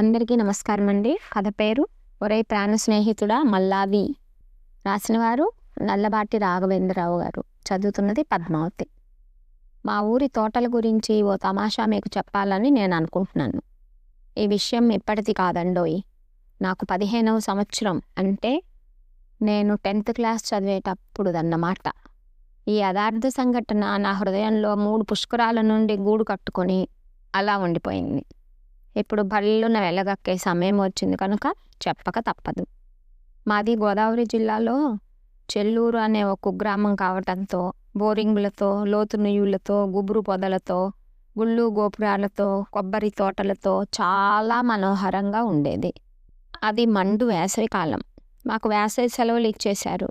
అందరికీ నమస్కారం అండి. కథ పేరు ఒరే ప్రాణ స్నేహితుడా మల్లావి రాసినవారు నల్లబాటి రాఘవేంద్రరావు గారు. చదువుతున్నది పద్మావతి. మా ఊరి తోటల గురించి ఓ తమాషా మీకు చెప్పాలని నేను అనుకుంటున్నాను. ఈ విషయం ఇప్పటిది కాదండోయ్. నాకు పదిహేనవ సంవత్సరం అంటే నేను టెన్త్ క్లాస్ చదివేటప్పుడుదన్నమాట ఈ యథార్థ సంఘటన నా హృదయంలో మూడు పుష్కరాల నుండి గూడు కట్టుకొని అలా ఉండిపోయింది. ఇప్పుడు బళ్ళున వెళ్ళగక్కే సమయం వచ్చింది కనుక చెప్పక తప్పదు. మాది గోదావరి జిల్లాలో చెల్లూరు అనే ఒక కుగ్రామం కావటంతో బోరింగులతో లోతు నుయ్యులతో గుబురు పొదలతో గుళ్ళు గోపురాలతో కొబ్బరి తోటలతో చాలా మనోహరంగా ఉండేది. అది మండు వేసవి కాలం. మాకు వేసవి సెలవులు ఇచ్చేశారు.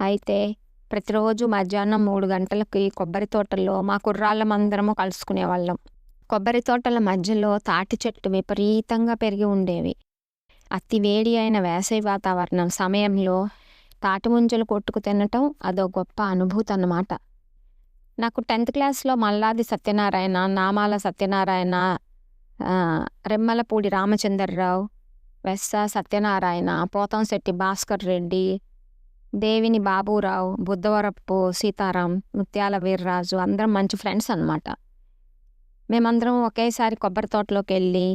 అయితే ప్రతిరోజు మధ్యాహ్నం మూడు గంటలకి కొబ్బరి తోటల్లో మా కుర్రాళ్ళమందరము కలుసుకునేవాళ్ళం. కొబ్బరి తోటల మధ్యలో తాటి చెట్టు విపరీతంగా పెరిగి ఉండేవి. అతి వేడి అయిన వేసవి వాతావరణం సమయంలో తాటి ముంజలు కొట్టుకు తినటం అదో గొప్ప అనుభూతి అన్నమాట. నాకు టెన్త్ క్లాస్లో మల్లాది సత్యనారాయణ నామాల సత్యనారాయణ రెమ్మలపూడి రామచంద్రరావు వెస్స సత్యనారాయణ పోతంశెట్టి భాస్కర్ రెడ్డి దేవిని బాబురావు బుద్ధవరప్పు సీతారాం ముత్యాల వీర్రాజు అందరం మంచి ఫ్రెండ్స్ అన్నమాట. మేమందరం ఒకేసారి కొబ్బరి తోటలోకి వెళ్ళి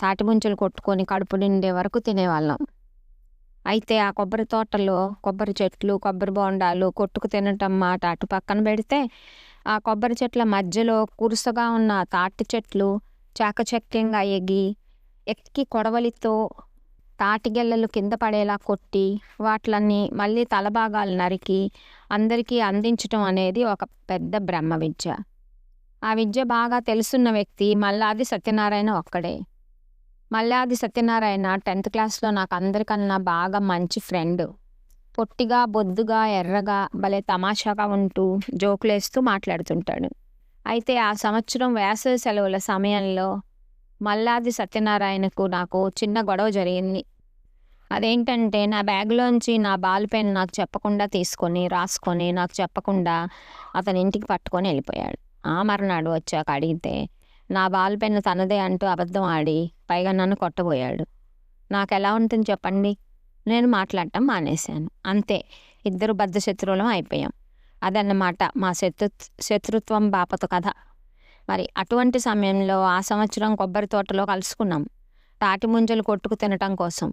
తాటి ముంచులు కొట్టుకొని కడుపు నిండే వరకు తినేవాళ్ళం. అయితే ఆ కొబ్బరి తోటలో కొబ్బరి చెట్లు కొబ్బరి బోండాలు కొట్టుకు తినటం మాట అటు పక్కన పెడితే ఆ కొబ్బరి చెట్ల మధ్యలో కురుసగా ఉన్న తాటి చెట్లు చాకచక్యంగా ఎగి ఎక్కి కొడవలితో తాటిగెల్లలు కింద పడేలా కొట్టి వాటిలన్నీ మళ్ళీ తలభాగాలు నరికి అందరికీ అందించటం అనేది ఒక పెద్ద బ్రహ్మ విద్య ఆ విద్య బాగా తెలుసున్న వ్యక్తి మల్లాది సత్యనారాయణ ఒక్కడే. మల్లాది సత్యనారాయణ టెన్త్ క్లాస్లో నాకు అందరికన్నా బాగా మంచి ఫ్రెండ్. పొట్టిగా బొద్దుగా ఎర్రగా భలే తమాషాగా ఉంటూ జోకులేస్తూ మాట్లాడుతుంటాడు. అయితే ఆ సంవత్సరం వేసవి సెలవుల సమయంలో మల్లాది సత్యనారాయణకు నాకు చిన్న గొడవ జరిగింది. అదేంటంటే నా బ్యాగ్లోంచి నా బాల్ పెన్ నాకు చెప్పకుండా తీసుకొని రాసుకొని నాకు చెప్పకుండా అతని ఇంటికి పట్టుకొని వెళ్ళిపోయాడు. ఆ మర్నాడు వచ్చాక అడిగితే నా బాల్ పెన్ను తనదే అంటూ అబద్ధం ఆడి పైగా నన్ను కొట్టబోయాడు. నాకు ఎలా ఉంటుంది చెప్పండి నేను మాట్లాడటం మానేశాను. అంతే ఇద్దరు బద్ధ శత్రువులం అయిపోయాం. అదన్నమాట మా శత్రు శత్రుత్వం బాపత కథ. మరి అటువంటి సమయంలో ఆ సంవత్సరం కొబ్బరి తోటలో కలుసుకున్నాం. తాటి ముంజలు కొట్టుకు తినటం కోసం.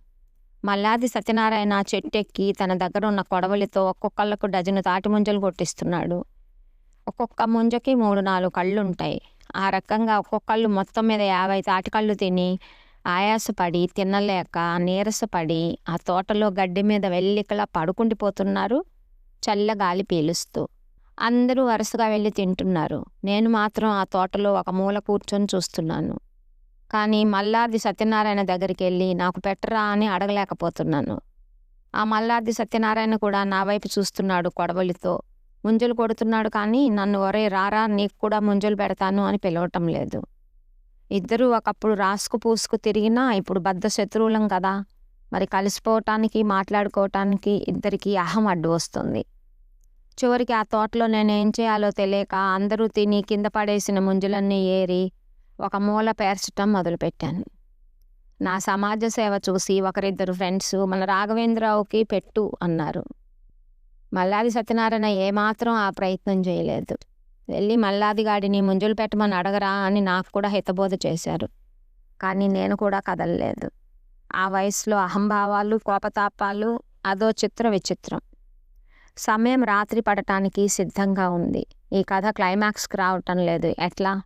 మల్లాది సత్యనారాయణ చెట్టెక్కి తన దగ్గర ఉన్న కొడవలితో ఒక్కొక్కళ్ళకు డజను తాటి ముంజలు కొట్టిస్తున్నాడు. ఒక్కొక్క ముంజకి మూడు నాలుగు కళ్ళు ఉంటాయి ఆ రకంగా ఒక్కొక్కళ్ళు మొత్తం మీద యాభై తాటికళ్ళు తిని ఆయాసపడి తినలేక నీరసపడి ఆ తోటలో గడ్డి మీద వెళ్ళికలా పడుకుండిపోతున్నారు చల్ల గాలి పీలుస్తూ. అందరూ వరుసగా వెళ్ళి తింటున్నారు. నేను మాత్రం ఆ తోటలో ఒక మూల కూర్చొని చూస్తున్నాను. కానీ మల్లాది సత్యనారాయణ దగ్గరికి వెళ్ళి నాకు పెట్టరా అని అడగలేకపోతున్నాను. ఆ మల్లాది సత్యనారాయణ కూడా నా వైపు చూస్తున్నాడు కొడవలితో. ముంజలు కొడుతున్నాడు కానీ నన్ను ఒరే రారా నీకు కూడా ముంజలు పెడతాను అని పిలవటం లేదు. ఇద్దరూ ఒకప్పుడు రాసుకు పూసుకు తిరిగినా ఇప్పుడు బద్ధ శత్రువులం కదా. మరి కలిసిపోవటానికి మాట్లాడుకోవటానికి ఇద్దరికి అహం అడ్డు వస్తుంది. చివరికి ఆ తోటలో నేను ఏం చేయాలో తెలియక అందరూ తిని కింద పడేసిన ముంజులన్నీ ఏరి ఒక మూల పేర్చటం మొదలుపెట్టాను. నా సమాజ సేవ చూసి ఒకరిద్దరు ఫ్రెండ్స్ మన రాఘవేంద్రరావుకి పెట్టు అన్నారు. మల్లాది సత్యనారాయణ ఏమాత్రం ఆ ప్రయత్నం చేయలేదు. వెళ్ళి మల్లాది గాడిని ముంజులు పెట్టమని అడగరా అని నాకు కూడా హితబోధ చేశారు. కానీ నేను కూడా కదలలేదు. ఆ వయసులో అహంభావాలు కోపతాపాలు అదో చిత్ర విచిత్రం. సమయం రాత్రి పడటానికి సిద్ధంగా ఉంది. ఈ కథ క్లైమాక్స్కి రావటం లేదు. ఎట్లా?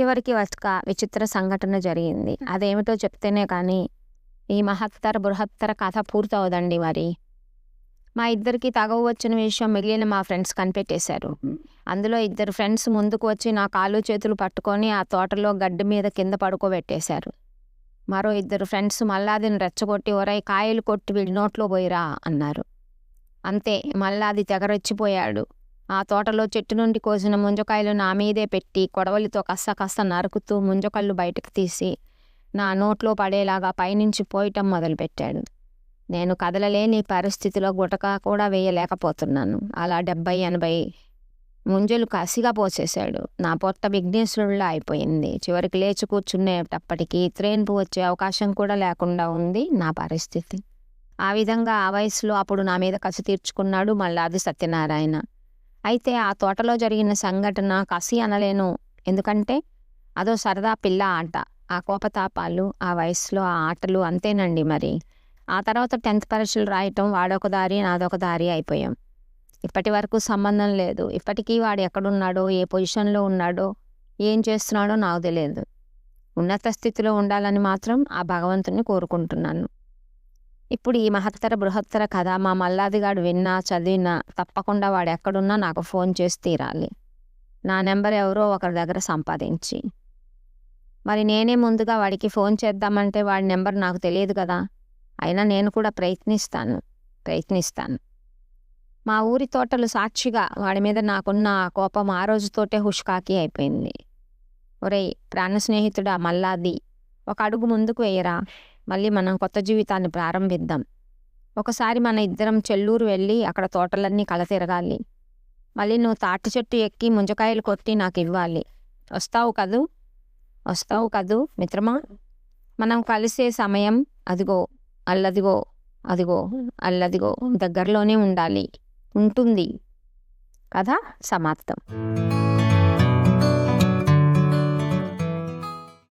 చివరికి ఒక విచిత్ర సంఘటన జరిగింది. అదేమిటో చెప్తేనే కానీ ఈ మహత్తర బృహత్తర కథ పూర్తవదండి మరి. మా ఇద్దరికి తగవు వచ్చిన విషయం మిగిలిన మా ఫ్రెండ్స్ కనిపెట్టేశారు. అందులో ఇద్దరు ఫ్రెండ్స్ ముందుకు వచ్చి నా కాళ్ళు చేతులు పట్టుకొని ఆ తోటలో గడ్డి మీద కింద పడుకోబెట్టేశారు. మరో ఇద్దరు ఫ్రెండ్స్ మల్లాదిని రెచ్చగొట్టి ఒరై కాయలు కొట్టి వీడి నోట్లో పోయిరా అన్నారు. అంతే మల్లాది తెగరొచ్చిపోయాడు. ఆ తోటలో చెట్టు నుండి కోసిన ముంజకాయలు నా మీదే పెట్టి కొడవలితో కస్స కస్స నరుకుతూ ముంజకళ్ళు బయటకు తీసి నా నోట్లో పడేలాగా పైనుంచి పోయటం మొదలుపెట్టాడు. నేను కదలలేని పరిస్థితిలో గుటక కూడా వేయలేకపోతున్నాను. అలా డెబ్బై ఎనభై ముంజలు కసిగా పోసేశాడు. నా పొట్ట విఘ్నేశ్వరుల్లో అయిపోయింది. చివరికి లేచి కూర్చునేటప్పటికి త్రేన్పు వచ్చే అవకాశం కూడా లేకుండా ఉంది నా పరిస్థితి. ఆ విధంగా ఆ వయసులో అప్పుడు నా మీద కసి తీర్చుకున్నాడు మల్లాది సత్యనారాయణ. అయితే ఆ తోటలో జరిగిన సంఘటన కసి అనలేను. ఎందుకంటే అదో సరదా పిల్ల ఆట. ఆ కోపతాపాలు ఆ వయసులో ఆ ఆటలు అంతేనండి మరి. ఆ తర్వాత టెన్త్ పరీక్షలు రాయటం వాడొక దారి నాదొక దారి అయిపోయాం. ఇప్పటి వరకు సంబంధం లేదు. ఇప్పటికీ వాడు ఎక్కడున్నాడో ఏ పొజిషన్లో ఉన్నాడో ఏం చేస్తున్నాడో నాకు తెలియదు. ఉన్నత స్థితిలో ఉండాలని మాత్రం ఆ భగవంతుని కోరుకుంటున్నాను. ఇప్పుడు ఈ మహత్తర బృహత్తర కథ మా మల్లాదిగాడు విన్నా చదివినా తప్పకుండా వాడు ఎక్కడున్నా నాకు ఫోన్ చేసి తీరాలి. నా నెంబర్ ఎవరో ఒకరి దగ్గర సంపాదించి. మరి నేనే ముందుగా వాడికి ఫోన్ చేద్దామంటే వాడి నెంబర్ నాకు తెలియదు కదా? అయినా నేను కూడా ప్రయత్నిస్తాను ప్రయత్నిస్తాను. మా ఊరి తోటలు సాక్షిగా వాడి మీద నాకున్న కోపం ఆ రోజుతోటే హుష్కాకి అయిపోయింది. ఒరేయ్ ప్రాణ స్నేహితుడా మల్లాది ఒక అడుగు ముందుకు వేయరా మళ్ళీ మనం కొత్త జీవితాన్ని ప్రారంభిద్దాం. ఒకసారి మన ఇద్దరం చెల్లూరు వెళ్ళి అక్కడ తోటలన్నీ కల తిరగాలి. మళ్ళీ నువ్వు తాటి చెట్టు ఎక్కి ముంజకాయలు కొట్టి నాకు ఇవ్వాలి. వస్తావు కదూ? వస్తావు కదూ మిత్రమా? మనం కలిసే సమయం అదిగో అల్లదిగో అదిగో అల్లదిగో దగ్గరలోనే ఉండాలి. ఉంటుంది. కథ సమాప్తం.